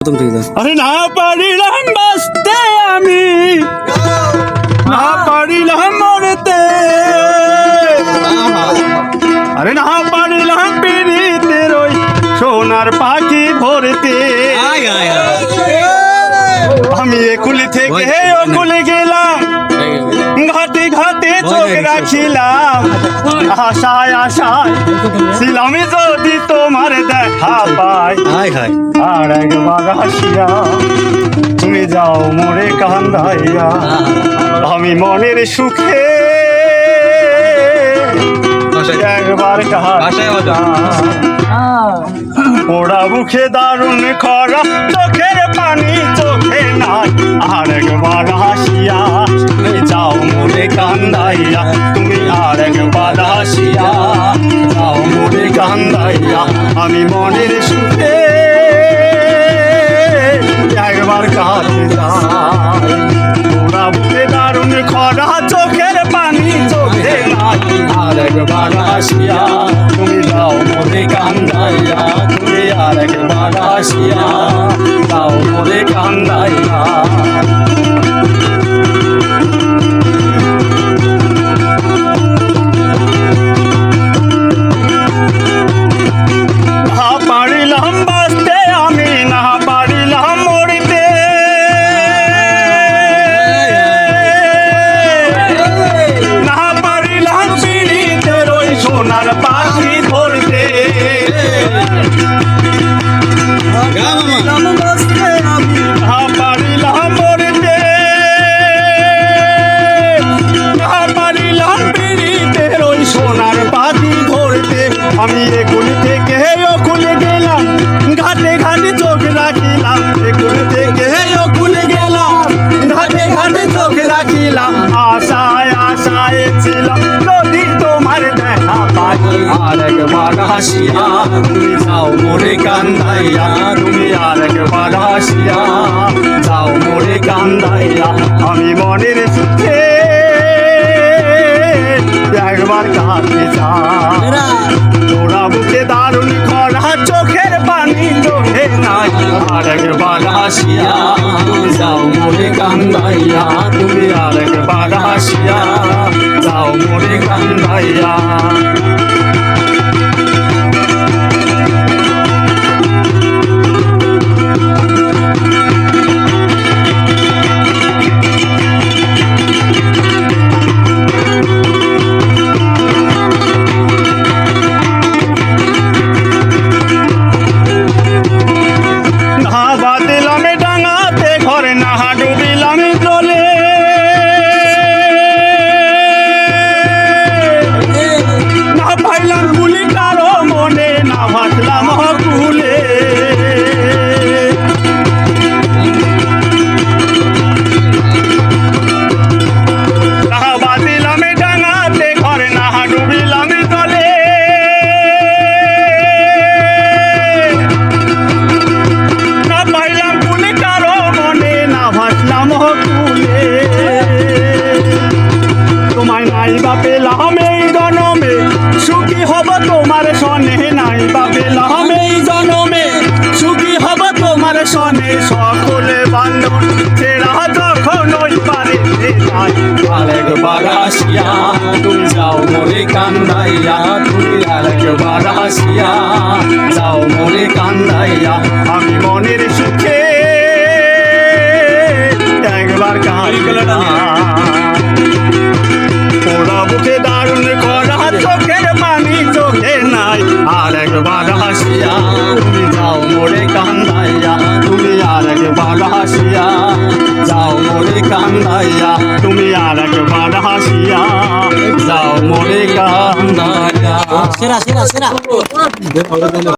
আরে না পারিলাম বাঁচতে আমি। না পারিলাম মরতে। আরে না পারিলাম পিড়িতের রই সোনার পাখি ধরতে রাখিলাম আশায় আশায় ছিলাম যদি তোমার দেখা পাই। আর একবার হাসিয়া তুমি যাও মোরে কান্দাইয়া আমি মনের সুখে একবার পোড়া মুখে দারুণ খরা চোখের পানি চোখে নাই। আর একবার হাসিয়া মোরে কান্দাইয়া, তুমি আর একবার হাসিয়া যাও মোরে কান্দাইয়া, আমি মনের সুখে একবার কাঁদতে যাই দারুণ খরা, চোখের পানি চোখে নাই, আর তুমি যাও মোরে কান্দাইয়া, তুমি আর একবার হাসিয়া আমি একুল থেকে ওকুল গেলাম ঘাটে ঘাটে চোখ রাখিলাম একুল থেকে ওকুল গেলাম ঘাটে ঘাটে চোখ রাখিলাম আশায় আশায় ছিলাম যদি তোমার আর একবার হাসিয়া তুমি যাও মোরে কান্দাইয়া তুমি আর একবার হাসিয়া যাও মোরে কান্দাইয়া আমি মনের সুখে একবার কাঁদতে তোরা বুকে দারুণ খরা চোখের পানি চোখে নাই আর একবার হাসিয়া যাও মোরে কান্দাইয়া তুমি আর একবার হাসিয়া যাও মোরে কান্দাইয়া ভাসলাম বা এই জনমে সুখী হব তোমার সনে নাই বা পেলাম এই জনমে সুখী হব তোমার সনে সকলে বান্ধব। ছেড়া যখন ওই পারে যাই আরেকবার আসিয়া তুমি যাও মোরে কান্দাইয়া তুমি আরেকবার আসিয়া যাও মোরে কান্দাইয়া। আমি মনের সুখে একবার হাসিয়া তুমি যাও মোরে কান্দাইয়া তুমি আর একবার হাসিয়া যাও মোরে কান্দাইয়া তুমি আর একবার হাসিয়া যাও মোরে কান্দাইয়া। সেরা সেরা সেরা।